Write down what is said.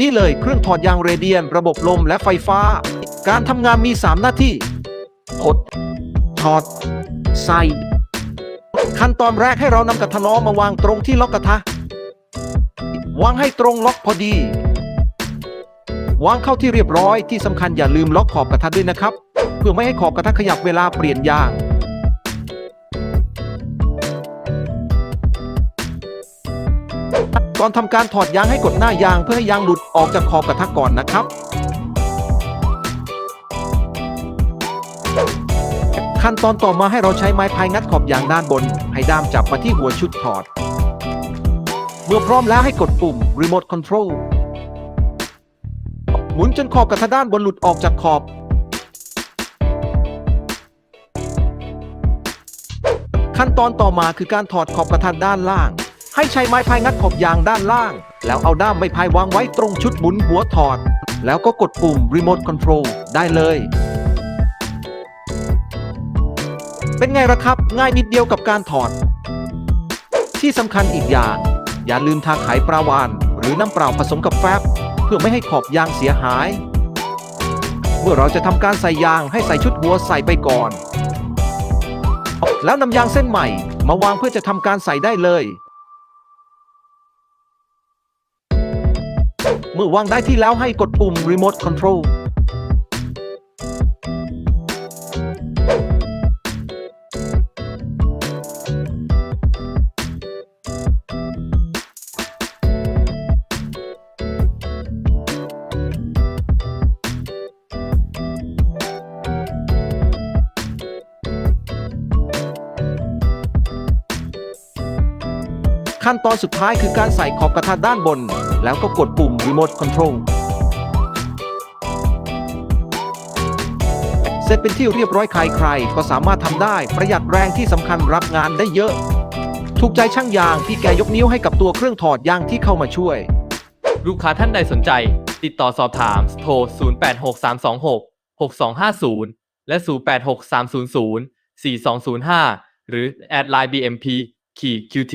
นี่เลยเครื่องถอดยางเรเดียน ระบบลมและไฟฟ้า การทำงานมี 3 หน้าที่กดถอด ใส่ ขั้นตอนแรกให้เรานำกระทะล้อมาวางตรงที่ล็อกกระทะ วางให้ตรงล็อกพอดี วางเข้าที่เรียบร้อยที่สำคัญอย่าลืมล็อกขอบกระทะด้วยนะครับ เพื่อไม่ให้ขอบกระทะขยับเวลาเปลี่ยนยาง ก่อนทำการถอดยางให้กดหน้ายางเพื่อให้ยางหลุดออกจากขอบกระทะก่อนนะครับ ขั้นตอนต่อมาให้เราใช้ไม้พายงัดขอบยางด้านบน ให้ด้ามจับมาที่หัวชุดถอด เมื่อพร้อมแล้วให้กดปุ่ม Remote Control หมุนจนขอบกระทะด้านบนหลุดออกจากขอบขั้นตอนต่อมาคือการถอดขอบกระทะด้านล่าง ให้ใช้ไม้พายงัดขอบยางด้านล่าง แล้วเอาด้ามไม้พายวางไว้ตรงชุดหมุนหัวถอด แล้วก็กดปุ่ม Remote Control ได้เลย เป็นไงล่ะครับ ง่ายนิดเดียวกับการถอด ที่สำคัญอีกอย่าง อย่าลืมทาไขปลาวาน หรือน้ำเปล่าผสมกับแฟบ เพื่อไม่ให้ขอบยางเสียหาย เมื่อเราจะทำการใส่ยางให้ใส่ชุดหัวใส่ไปก่อนแล้วนำยางเส้นใหม่มาวางเพื่อจะทำการใส่ได้เลย เมื่อวางได้ที่แล้วให้กดปุ่ม Remote Control ขั้นตอนสุดท้ายคือการใส่ขอบกระทะด้านบน แล้วก็กดปุ่ม Remote Control เสร็จเป็นที่เรียบร้อยใครๆก็สามารถทำได้ประหยัดแรงที่สำคัญรับงานได้เยอะ ถูกใจช่างยางที่แกยกนิ้วให้กับตัวเครื่องถอดยางที่เข้ามาช่วย ลูกค้าท่านใดสนใจ ติดต่อสอบถามโทร 086326 6250 และ 086300 4205 หรือแอดไลน์ BMP ขี QT